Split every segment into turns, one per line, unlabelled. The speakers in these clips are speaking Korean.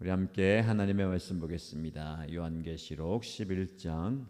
우리 함께 하나님의 말씀 보겠습니다. 요한계시록 11장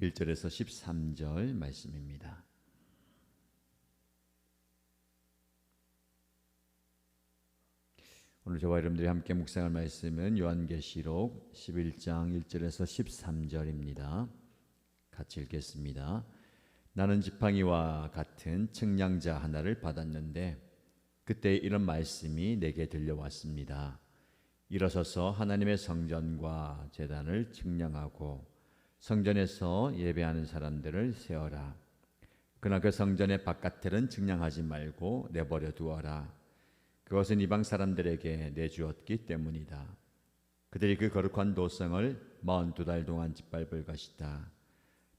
1절에서 13절 말씀입니다. 오늘 저와 여러분들이 함께 묵상할 말씀은 요한계시록 11장 1절에서 13절입니다. 같이 읽겠습니다. 나는 지팡이와 같은 측량자 하나를 받았는데 그때 이런 말씀이 내게 들려왔습니다. 일어서서 하나님의 성전과 제단을 측량하고 성전에서 예배하는 사람들을 세어라. 그러나 그 성전의 바깥을 측량하지 말고 내버려 두어라. 그것은 이방 사람들에게 내주었기 때문이다. 그들이 그 거룩한 도성을 42달 동안 짓밟을 것이다.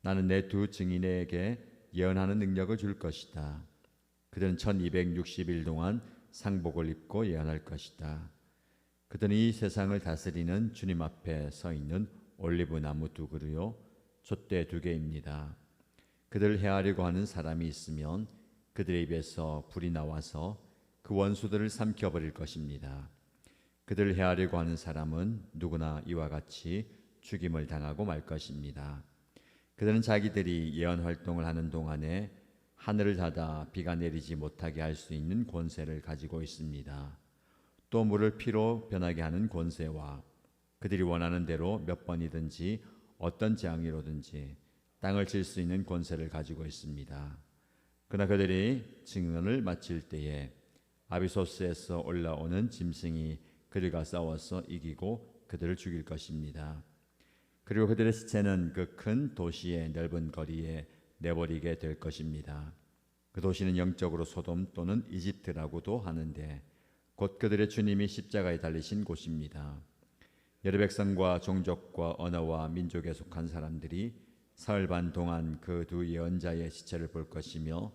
나는 내 두 증인에게 예언하는 능력을 줄 것이다. 그들은 1260일 동안 상복을 입고 예언할 것이다. 그들은 이 세상을 다스리는 주님 앞에 서 있는 올리브 나무 두 그루요 촛대 두 개입니다. 그들을 해하려고 하는 사람이 있으면 그들의 입에서 불이 나와서 그 원수들을 삼켜 버릴 것입니다. 그들을 해하려고 하는 사람은 누구나 이와 같이 죽임을 당하고 말 것입니다. 그들은 자기들이 예언 활동을 하는 동안에 하늘을 닫아 비가 내리지 못하게 할 수 있는 권세를 가지고 있습니다. 또 물을 피로 변하게 하는 권세와 그들이 원하는 대로 몇 번이든지 어떤 재앙이로든지 땅을 칠 수 있는 권세를 가지고 있습니다. 그러나 그들이 증언을 마칠 때에 아비소스에서 올라오는 짐승이 그들과 싸워서 이기고 그들을 죽일 것입니다. 그리고 그들의 시체는 그 큰 도시의 넓은 거리에 내버리게 될 것입니다. 그 도시는 영적으로 소돔 또는 이집트라고도 하는데 곧 그들의 주님이 십자가에 달리신 곳입니다. 여러 백성과 종족과 언어와 민족에 속한 사람들이 사흘 반 동안 그 두 예언자의 시체를 볼 것이며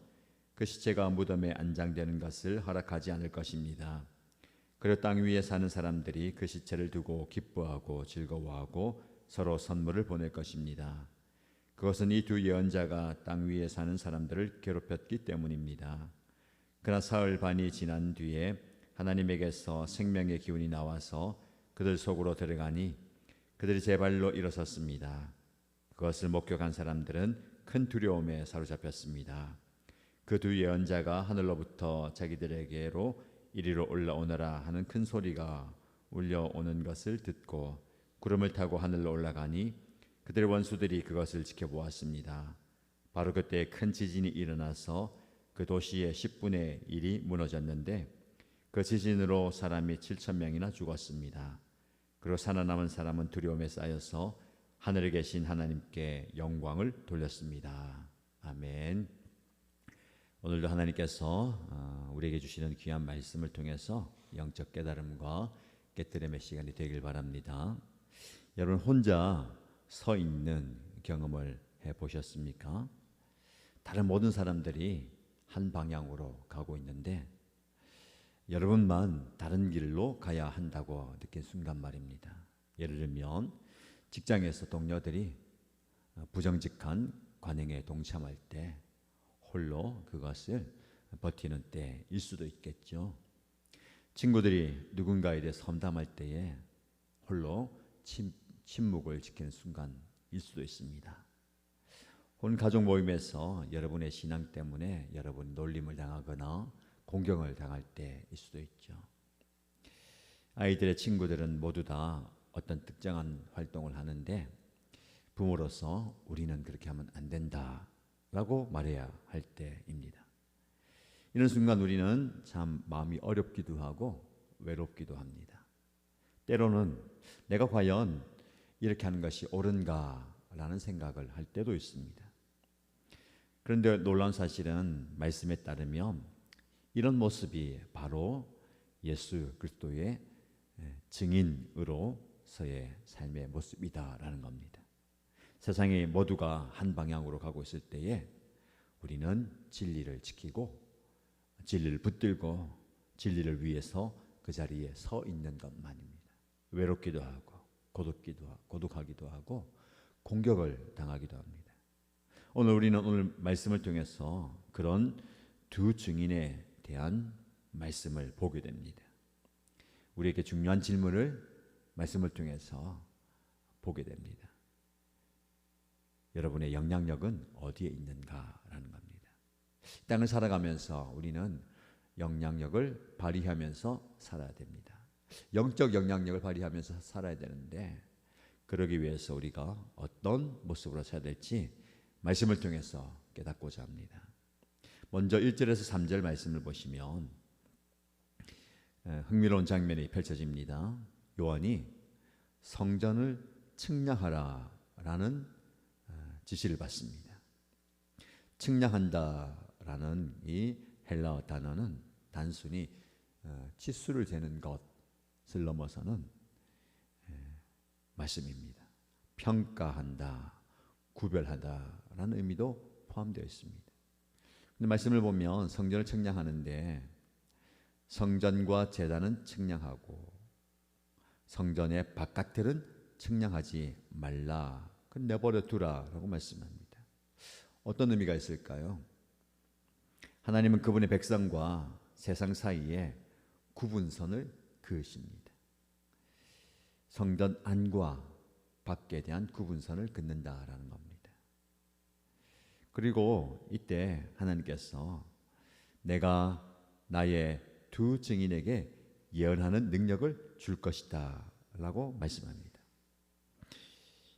그 시체가 무덤에 안장되는 것을 허락하지 않을 것입니다. 그리고 땅 위에 사는 사람들이 그 시체를 두고 기뻐하고 즐거워하고 서로 선물을 보낼 것입니다. 그것은 이 두 예언자가 땅 위에 사는 사람들을 괴롭혔기 때문입니다. 그러나 사흘 반이 지난 뒤에 하나님에게서 생명의 기운이 나와서 그들 속으로 들어가니 그들이 제 발로 일어섰습니다. 그것을 목격한 사람들은 큰 두려움에 사로잡혔습니다. 그 두 예언자가 하늘로부터 자기들에게로 이리로 올라오너라 하는 큰 소리가 울려오는 것을 듣고 구름을 타고 하늘로 올라가니 그들의 원수들이 그것을 지켜보았습니다. 바로 그때 큰 지진이 일어나서 그 도시의 10분의 1이 무너졌는데 그 지진으로 사람이 7천 명이나 죽었습니다. 그리고 살아남은 사람은 두려움에 쌓여서 하늘에 계신 하나님께 영광을 돌렸습니다. 아멘. 오늘도 하나님께서 어, 우리에게 주시는 귀한 말씀을 통해서 영적 깨달음과 깨뜨림의 시간이 되길 바랍니다. 여러분 혼자 서 있는 경험을 해 보셨습니까? 다른 모든 사람들이 한 방향으로 가고 있는데 여러분만 다른 길로 가야 한다고 느낀 순간 말입니다. 예를 들면 직장에서 동료들이 부정직한 관행에 동참할 때 홀로 그것을 버티는 때일 수도 있겠죠. 친구들이 누군가에 대해 섬담할 때에 홀로 침, 침묵을 지키는 순간일 수도 있습니다. 혼 가족 모임에서 여러분의 신앙 때문에 여러분 놀림을 당하거나 공경을 당할 때일 수도 있죠. 아이들의 친구들은 모두 다 어떤 특정한 활동을 하는데 부모로서 우리는 그렇게 하면 안 된다 라고 말해야 할 때입니다. 이런 순간 우리는 참 마음이 어렵기도 하고 외롭기도 합니다. 때로는 내가 과연 이렇게 하는 것이 옳은가 라는 생각을 할 때도 있습니다. 그런데 놀라운 사실은 말씀에 따르면 이런 모습이 바로 예수 그리스도의 증인으로서의 삶의 모습이다라는 겁니다. 세상의 모두가 한 방향으로 가고 있을 때에 우리는 진리를 지키고 진리를 붙들고 진리를 위해서 그 자리에 서 있는 것만입니다. 외롭기도 하고 고독기도 고독하기도 하고 공격을 당하기도 합니다. 오늘 우리는 오늘 말씀을 통해서 그런 두 증인의 대한 말씀을 보게 됩니다. 우리에게 중요한 질문을 말씀을 통해서 보게 됩니다. 여러분의 영향력은 어디에 있는가라는 겁니다. 땅을 살아가면서 우리는 영향력을 발휘하면서 살아야 됩니다. 영적 영향력을 발휘하면서 살아야 되는데 그러기 위해서 우리가 어떤 모습으로 살아야 될지 말씀을 통해서 깨닫고자 합니다. 먼저 1절에서 3절 말씀을 보시면 흥미로운 장면이 펼쳐집니다. 요한이 성전을 측량하라라는 지시를 받습니다. 측량한다라는 이 헬라어 단어는 단순히 치수를 재는 것을 넘어서는 말씀입니다. 평가한다, 구별하다라는 의미도 포함되어 있습니다. 말씀을 보면 성전을 측량하는데 성전과 제단은 측량하고 성전의 바깥들은 측량하지 말라. 그 내버려 두라라고 말씀합니다. 어떤 의미가 있을까요? 하나님은 그분의 백성과 세상 사이에 구분선을 그으십니다. 성전 안과 밖에 대한 구분선을 긋는다라는 겁니다. 그리고 이때 하나님께서 내가 나의 두 증인에게 예언하는 능력을 줄 것이다 라고 말씀합니다.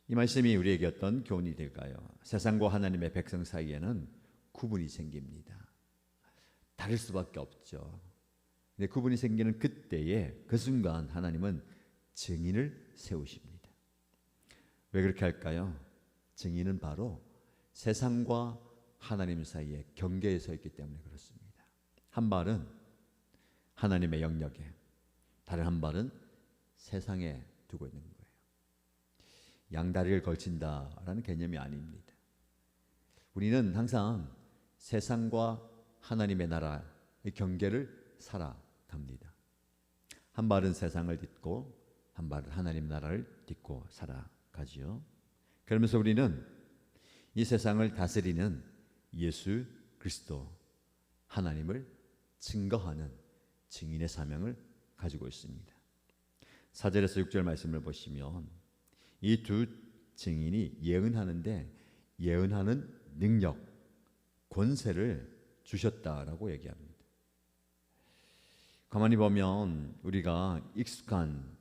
이 말씀이 우리에게 어떤 교훈이 될까요? 세상과 하나님의 백성 사이에는 구분이 생깁니다. 다를 수밖에 없죠. 근데 구분이 생기는 그때에 그 순간 하나님은 증인을 세우십니다. 왜 그렇게 할까요? 증인은 바로 세상과 하나님 사이에 경계에 서 있기 때문에 그렇습니다. 한 발은 하나님의 영역에, 다른 한 발은 세상에 두고 있는 거예요. 양다리를 걸친다라는 개념이 아닙니다. 우리는 항상 세상과 하나님의 나라의 경계를 살아갑니다. 한 발은 세상을 딛고 한 발은 하나님 나라를 딛고 살아가지요. 그러면서 우리는 이 세상을 다스리는 예수 그리스도 하나님을 증거하는 증인의 사명을 가지고 있습니다. 4절에서 6절 말씀을 보시면 이 두 증인이 예언하는데 예언하는 능력, 권세를 주셨다라고 얘기합니다. 가만히 보면 우리가 익숙한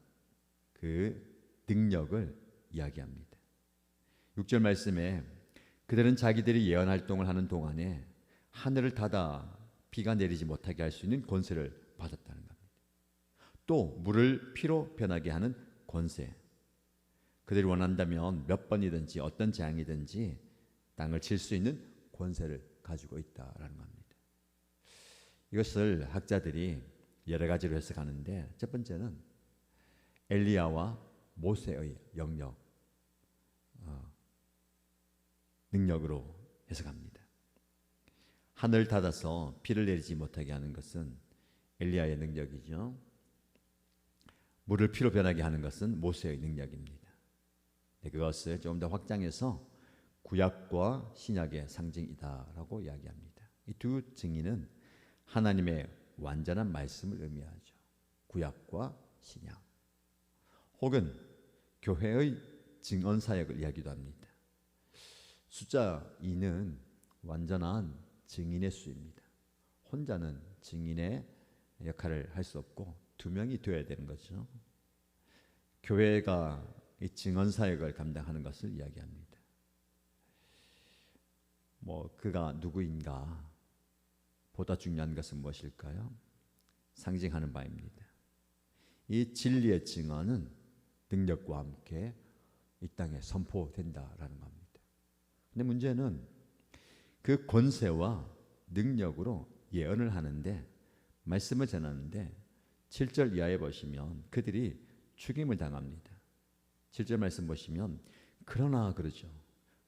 그 능력을 이야기합니다. 6절 말씀에 그들은 자기들이 예언 활동을 하는 동안에 하늘을 닫아 비가 내리지 못하게 할 수 있는 권세를 받았다는 겁니다. 또 물을 피로 변하게 하는 권세. 그들이 원한다면 몇 번이든지 어떤 재앙이든지 땅을 칠 수 있는 권세를 가지고 있다라는 겁니다. 이것을 학자들이 여러 가지로 해석하는데 첫 번째는 엘리야와 모세의 영역 어, 능력으로 해석합니다. 하늘 닫아서 비를 내리지 못하게 하는 것은 엘리야의 능력이죠. 물을 피로 변하게 하는 것은 모세의 능력입니다. 네, 그것을 조금 더 확장해서 구약과 신약의 상징이다라고 이야기합니다. 이 두 증인은 하나님의 완전한 말씀을 의미하죠. 구약과 신약. 혹은 교회의 증언 사역을 이야기도 합니다. 숫자 2는 완전한 증인의 수입니다. 혼자는 증인의 역할을 할 수 없고 두 명이 되어야 되는 거죠. 교회가 이 증언 사역을 감당하는 것을 이야기합니다. 뭐 그가 누구인가 보다 중요한 것은 무엇일까요? 상징하는 바입니다. 이 진리의 증언은 능력과 함께 이 땅에 선포된다라는 겁니다. 근데 문제는 그 권세와 능력으로 예언을 하는데 말씀을 전하는데 7절 이하에 보시면 그들이 죽임을 당합니다. 7절 말씀 보시면 그러나 그러죠.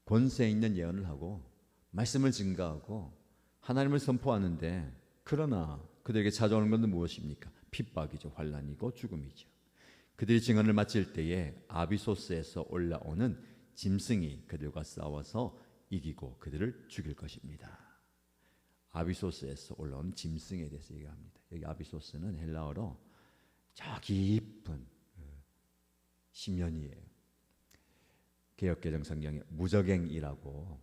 권세 있는 예언을 하고 말씀을 증가하고 하나님을 선포하는데 그러나 그들에게 찾아오는 것은 무엇입니까? 핍박이죠. 환란이고 죽음이죠. 그들이 증언을 마칠 때에 아비소스에서 올라오는 짐승이 그들과 싸워서 이기고 그들을 죽일 것입니다. 아비소스에서 올라온 짐승에 대해서 얘기합니다. 여기 아비소스는 헬라어로 저 깊은 그 심연이에요. 개혁개정 성경에 무적행이라고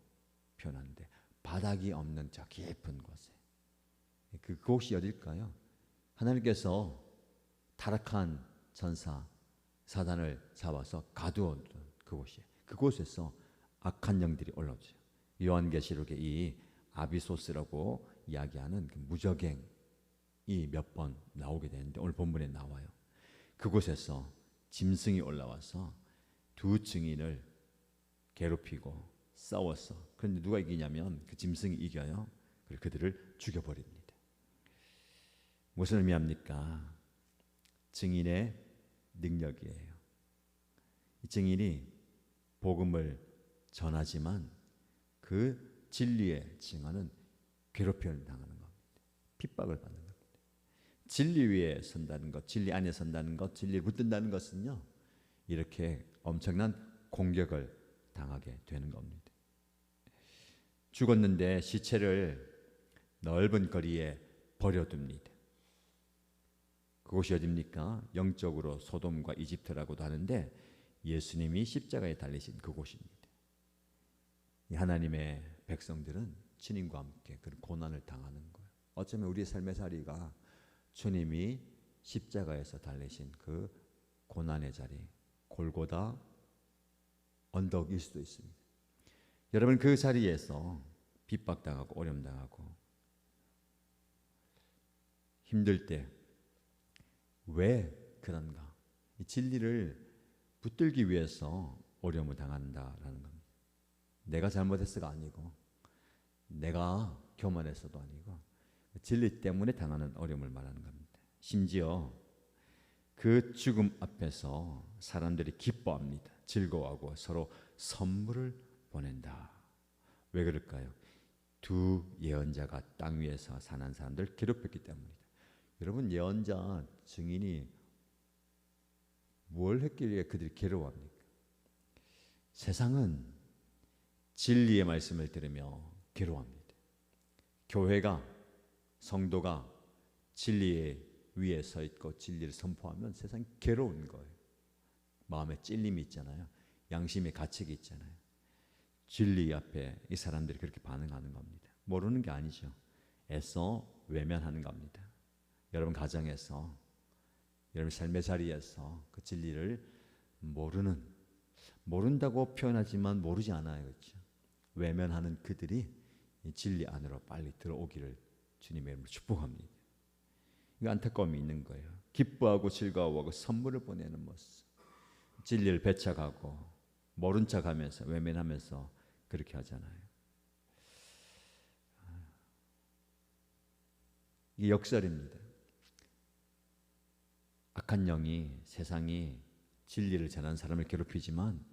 표현하는데 바닥이 없는 저 깊은 곳에 그 그곳이 어딜까요? 하나님께서 타락한 전사 사단을 잡아서 가두었던 그곳이에요. 그곳에서 악한 영들이 올라오죠. 요한계시록에 이 아비소스라고 이야기하는 그 무적행이 몇 번 나오게 되는데 오늘 본문에 나와요. 그곳에서 짐승이 올라와서 두 증인을 괴롭히고 싸웠어. 그런데 누가 이기냐면 그 짐승이 이겨요. 그리고 그들을 죽여버립니다. 무슨 의미합니까? 증인의 능력이에요. 이 증인이 복음을 전하지만 그 진리의 증언은 괴롭힘을 당하는 겁니다. 핍박을 받는 겁니다. 진리 위에 선다는 것, 진리 안에 선다는 것, 진리를 붙든다는 것은요. 이렇게 엄청난 공격을 당하게 되는 겁니다. 죽었는데 시체를 넓은 거리에 버려둡니다. 그곳이 어딥니까? 영적으로 소돔과 이집트라고도 하는데 예수님이 십자가에 달리신 그곳입니다. 하나님의 백성들은 주님과 함께 그런 고난을 당하는 거예요. 어쩌면 우리의 삶의 자리가 주님이 십자가에서 달리신 그 고난의 자리, 골고다 언덕일 수도 있습니다. 여러분 그 자리에서 핍박당하고 어려움당하고 힘들 때 왜 그런가? 이 진리를 붙들기 위해서 어려움을 당한다라는 겁니다. 내가 잘못했어가 아니고 내가 교만해서도 아니고 진리 때문에 당하는 어려움을 말하는 겁니다. 심지어 그 죽음 앞에서 사람들이 기뻐합니다. 즐거워하고 서로 선물을 보낸다. 왜 그럴까요? 두 예언자가 땅 위에서 사는 사람들 괴롭혔기 때문이다. 여러분 예언자 증인이 뭘 했길래 그들이 괴로워합니까? 세상은 진리의 말씀을 들으며 괴로워합니다. 교회가 성도가 진리의 위에 서 있고 진리를 선포하면 세상이 괴로운 거예요. 마음에 찔림이 있잖아요. 양심의 가책이 있잖아요. 진리 앞에 이 사람들이 그렇게 반응하는 겁니다. 모르는 게 아니죠. 애써 외면하는 겁니다. 여러분 가정에서 여러분 삶의 자리에서 그 진리를 모르는 모른다고 표현하지만 모르지 않아요. 그렇죠? 외면하는 그들이 진리 안으로 빨리 들어오기를 주님의 이름으로 축복합니다. 이 안타까움이 있는 거예요. 기뻐하고 즐거워하고 선물을 보내는 모습. 진리를 배척하고 모른 척하면서 외면하면서 그렇게 하잖아요. 이게 역설입니다. 악한 영이 세상이 진리를 전하는 사람을 괴롭히지만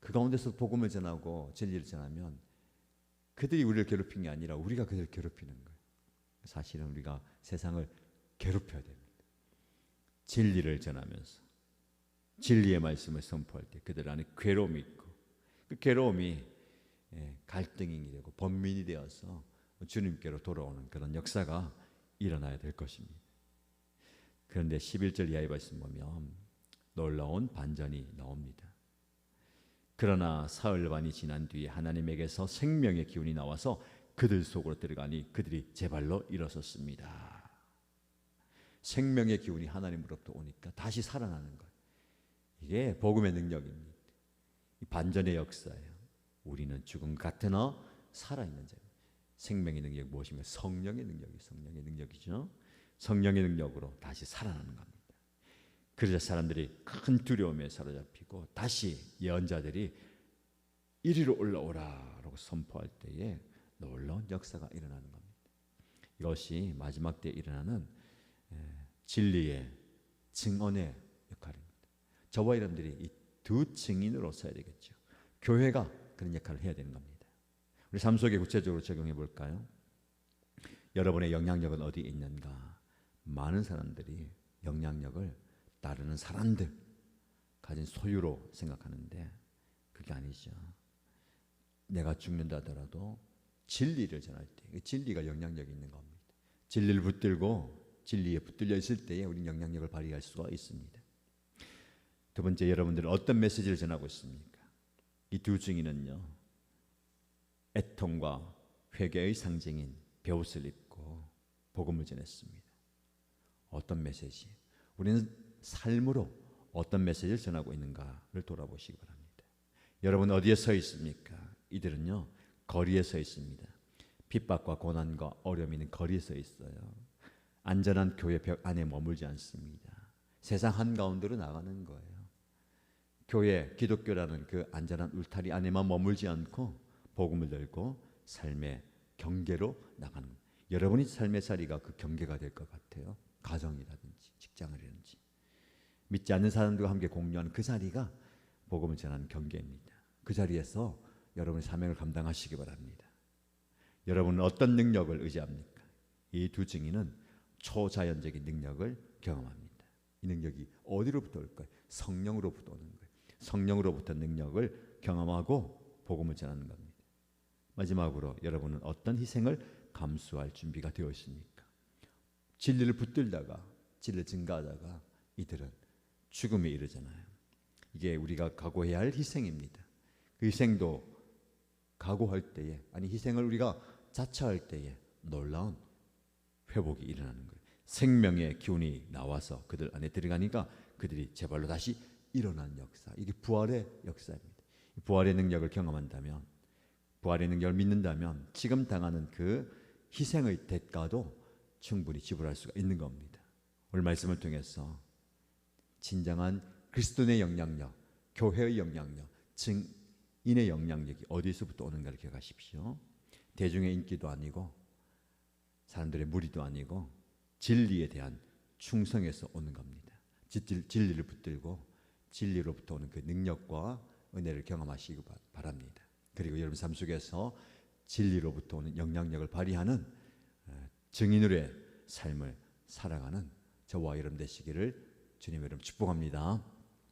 그 가운데서 복음을 전하고 진리를 전하면 그들이 우리를 괴롭힌 게 아니라 우리가 그들을 괴롭히는 거예요. 사실은 우리가 세상을 괴롭혀야 됩니다. 진리를 전하면서 진리의 말씀을 선포할 때 그들 안에 괴로움이 있고 그 괴로움이 예, 갈등이 되고 번민이 되어서 주님께로 돌아오는 그런 역사가 일어나야 될 것입니다. 그런데 11절 이하의 말씀 보면 놀라운 반전이 나옵니다. 그러나 사흘 반이 지난 뒤에 하나님에게서 생명의 기운이 나와서 그들 속으로 들어가니 그들이 제 발로 일어섰습니다. 생명의 기운이 하나님으로부터 오니까 다시 살아나는 거예요. 이게 복음의 능력입니다. 반전의 역사예요. 우리는 죽음 같으나 살아있는 자. 생명의 능력 무엇이며 성령의 능력이 성령의 능력이죠. 성령의 능력으로 다시 살아나는 겁니다. 그러자 사람들이 큰 두려움에 사로잡히고 다시 예언자들이 이리로 올라오라라고 선포할 때에 놀라운 역사가 일어나는 겁니다. 이것이 마지막 때 일어나는 진리의 증언의 역할입니다. 저와 여러분들이 이두 증인으로 서야 되겠죠. 교회가 그런 역할을 해야 되는 겁니다. 우리 삶 속에 구체적으로 적용해 볼까요? 여러분의 영향력은 어디 있는가? 많은 사람들이 영향력을 따르는 사람들 가진 소유로 생각하는데 그게 아니죠. 내가 죽는다 하더라도 진리를 전할 때 진리가 영향력이 있는 겁니다. 진리를 붙들고 진리에 붙들려 있을 때에 우리는 영향력을 발휘할 수가 있습니다. 두 번째 여러분들은 어떤 메시지를 전하고 있습니까? 이 두 증인은요. 애통과 회개의 상징인 베옷을 입고 복음을 전했습니다. 어떤 메시지? 우리는 삶으로 어떤 메시지를 전하고 있는가를 돌아보시기 바랍니다. 여러분 어디에 서 있습니까? 이들은요 거리에 서 있습니다. 핍박과 고난과 어려움이 있는 거리에 서 있어요. 안전한 교회 벽 안에 머물지 않습니다. 세상 한 가운데로 나가는 거예요. 교회, 기독교라는 그 안전한 울타리 안에만 머물지 않고 복음을 들고 삶의 경계로 나가는. 여러분이 삶의 자리가 그 경계가 될 것 같아요. 가정이라든지 직장이라든지 믿지 않는 사람들과 함께 공유하는 그 자리가 복음을 전하는 경계입니다. 그 자리에서 여러분의 사명을 감당하시기 바랍니다. 여러분은 어떤 능력을 의지합니까? 이 두 증인은 초자연적인 능력을 경험합니다. 이 능력이 어디로부터 올까요? 성령으로부터 오는 거예요. 성령으로부터 능력을 경험하고 복음을 전하는 겁니다. 마지막으로 여러분은 어떤 희생을 감수할 준비가 되어 있습니까? 진리를 붙들다가 진리를 증가하다가 이들은 죽음에 이르잖아요. 이게 우리가 각오해야 할 희생입니다. 그 희생도 각오할 때에 아니 희생을 우리가 자처할 때에 놀라운 회복이 일어나는 거예요. 생명의 기운이 나와서 그들 안에 들어가니까 그들이 제발로 다시 일어난 역사. 이게 부활의 역사입니다. 부활의 능력을 경험한다면 부활의 능력을 믿는다면 지금 당하는 그 희생의 대가도 충분히 지불할 수가 있는 겁니다. 오늘 말씀을 통해서 진정한 그리스도의 영향력, 교회의 영향력, 증인의 영향력이 어디서부터 오는가를 기억하십시오. 대중의 인기도 아니고 사람들의 무리도 아니고 진리에 대한 충성에서 오는 겁니다. 진리를 붙들고 진리로부터 오는 그 능력과 은혜를 경험하시기 바랍니다. 그리고 여러분 삶 속에서 진리로부터 오는 영향력을 발휘하는 증인으로의 삶을 살아가는 저와 여러분 되시기를 주님 여러분 축복합니다.